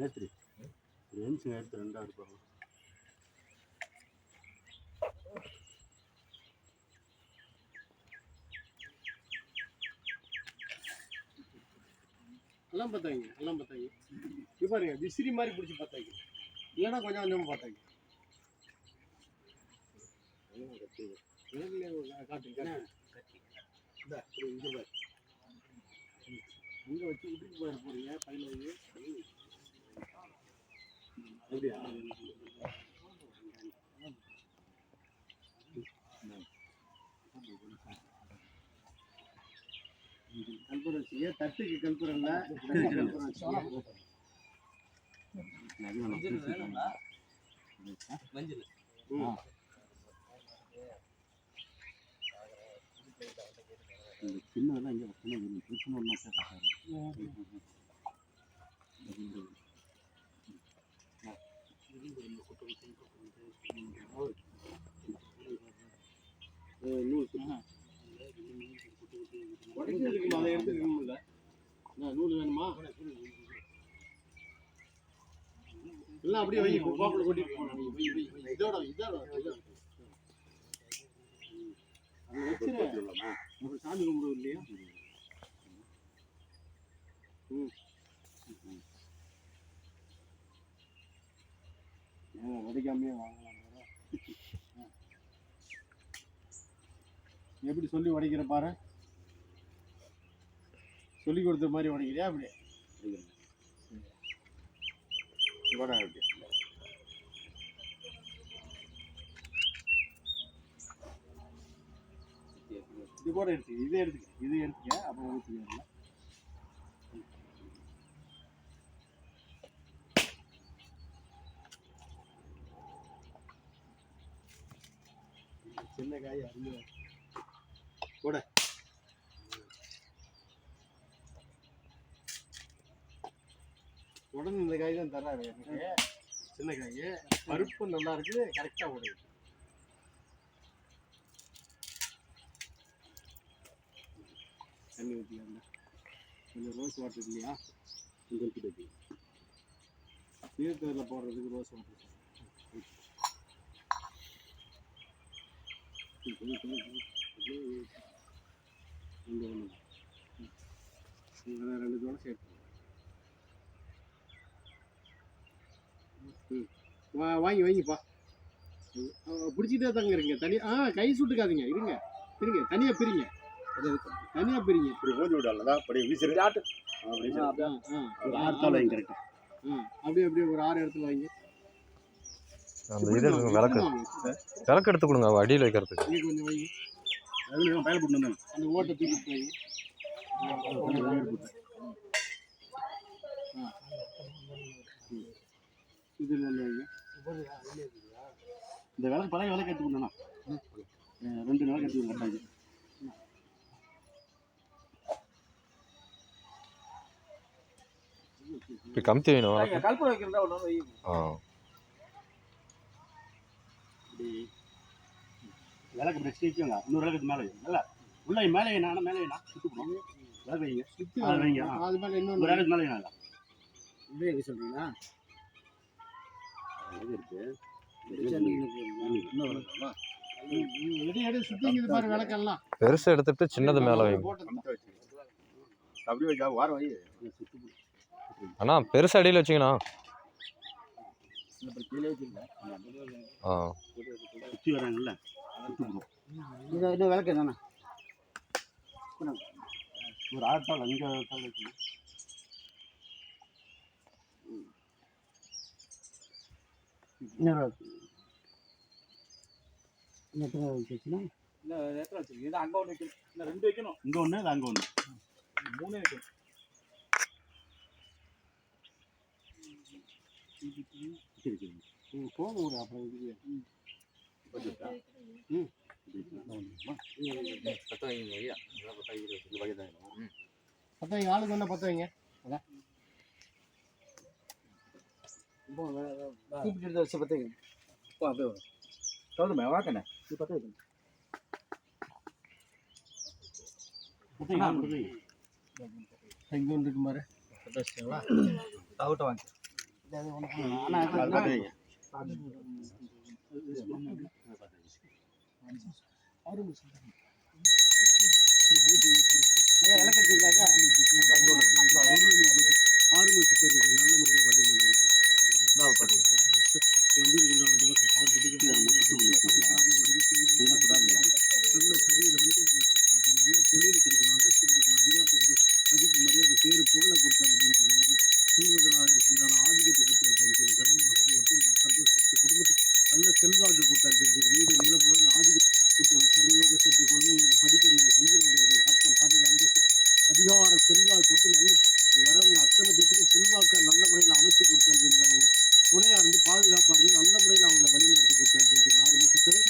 நேத்திரி. MC எடுத்து ரெண்டாக இருப்பாங்க எல்லாம் பார்த்தாங்க எல்லாம் பார்த்தாங்க. இப்போ பாருங்க விசிறி மாதிரி பிடிச்சி பார்த்தாங்க. இல்லைன்னா கொஞ்சம் கொஞ்சமாக பார்த்தாங்க. காட்டுங்க இந்தா, இப்படி வச்சு விட்டுட்டு போயிட போகிறீங்க பையில வந்து அப்படியா தட்டுக்கு கல்புரம் இல்லை இந்த சின்னதெல்லாம் இங்கே சின்ன பிரச்சனை ஒன்றா சார் நூல் உடைச்சிருக்குமா அதை எடுத்துக்கணும்ல என்ன நூல் வேணுமா எல்லாம் அப்படியே வை கோப்பில் கொட்டிட்டு இதோட இதோட இதோட. அங்க வச்சிரு. சாமி கும்பிடுவோம் இல்லையா ம் ஏன் வாங்கலாம் எப்படி சொல்லி உடைக்கிற பாரு? சொல்லி கொடுத்த மாதிரி உடைக்கிறியா அப்படி? கூட அப்படி. இது கூட எடுத்துக்க இதே எடுத்துக்க இது எடுத்துக்க. அப்புறம் ஊற்றிக்கலாம் சின்ன காய் அருமையா இருக்கு. கூட உடனே இந்த காய் தான் தர்றாரு. எனக்கு சின்ன காய் பருப்பு நல்லா இருக்குது. கரெக்டாக உடையுது தண்ணி ஊற்றிக்கல கொஞ்சம் ரோஸ் வாட்டர் இல்லையா? உங்களுக்கு தீர்த்தத்தில் போடுறதுக்கு ரோஸ் வாட்டர் ரெண்டு தோட சேர்த்து ம் வா வாங்கி வாங்கிப்பா பிடிச்சிட்டே தாங்க இருங்க தனி ஆ கை சுட்டுக்காதீங்க. இருங்க இருங்க. தனியாக பிரிங்க. தனியாக பிரிங்க. இப்படி ஓதி விடல அப்படி வீசுறது அப்படி ஆ ஆ ஆ. அப்படியே அப்படியே ஒரு ஆறு இடத்துல வைங்க. அந்த இது எடுத்துங்க, விளக்கு விளக்கு எடுத்து கொடுங்க அடியில் வைக்கிறதுக்கு. அந்த ஓட்டை. இது இந்த விளக்கு பழைய விளக்கு எடுத்து கொடுண்ணா ரெண்டு விளக்கு எடுத்து கரெக்டாக இப்போ கமுத்தி வேணும் கல்பனை வைக்கிறதா ஒன்று வை ஆ இப்படி விளக்கு வச்சு வைக்கோங்க இன்னொரு விளக்கு மேலே வைங்க. நல்லா. உள்ள மேலே வைங்க. மேலே வைங்க. சுட்டு போடும் விளக்கு வைங்க. சுத்தி அது வைங்க. அது மேலே இன்னொன்று விளக்கு மேலே வைங்க இப்படியே வைக்க சொல்றீங்களா இது இருக்கு. பெருசு எடுத்துட்டு சின்னது மேலே வைங்க. அண்ணா பெருசு அடியில் வச்சிங்கண்ணா. ஆ. சுற்றி வராங்கல்ல இன்னும் இன்னும் விளக்கு என்னண்ணா ஒரு தாள் அஞ்சு தாள் வைக்கணும் எத்தனை வச்சுன்னா இல்லை எத்தனை வச்சிருக்கீங்க? இது அங்கே ஒன்று வைக்கணும் இல்லை ரெண்டு வைக்கணும். இங்கே ஒன்று அது அங்கே ஒன்று மூணே வைக்கணும். சரி சரி ம் போங்க ஒரு அப்புறம் இதுக்கு பட்ஜெட்டா ம். பத்த வைங்க ஆளுக்கு என்ன பத்த வைங்க அதான் கூப்பிட்டு வச்சு பத்த வைங்க அப்படியே வரும் வாக்கண்ணே இது வைக்கணும் பத்து ஒன்று இருக்கு பத்த வச்சிங்களா வாங்கி அது பார்த்து வைங்க. செல்வாக்கு கொடுத்து நல்ல வரவங்க அத்தனை பேத்துக்கும் செல்வாக்கை நல்ல முறையில் அமைச்சு கொடுத்தாரு அனுப்பிங்க அவங்க? துணையாக இருந்து பாதுகாப்பாக இருந்து நல்ல முறையில் அவங்களை வழி நடத்தி கொடுத்து அனுப்பிங்க ஆறு மாதத்தில்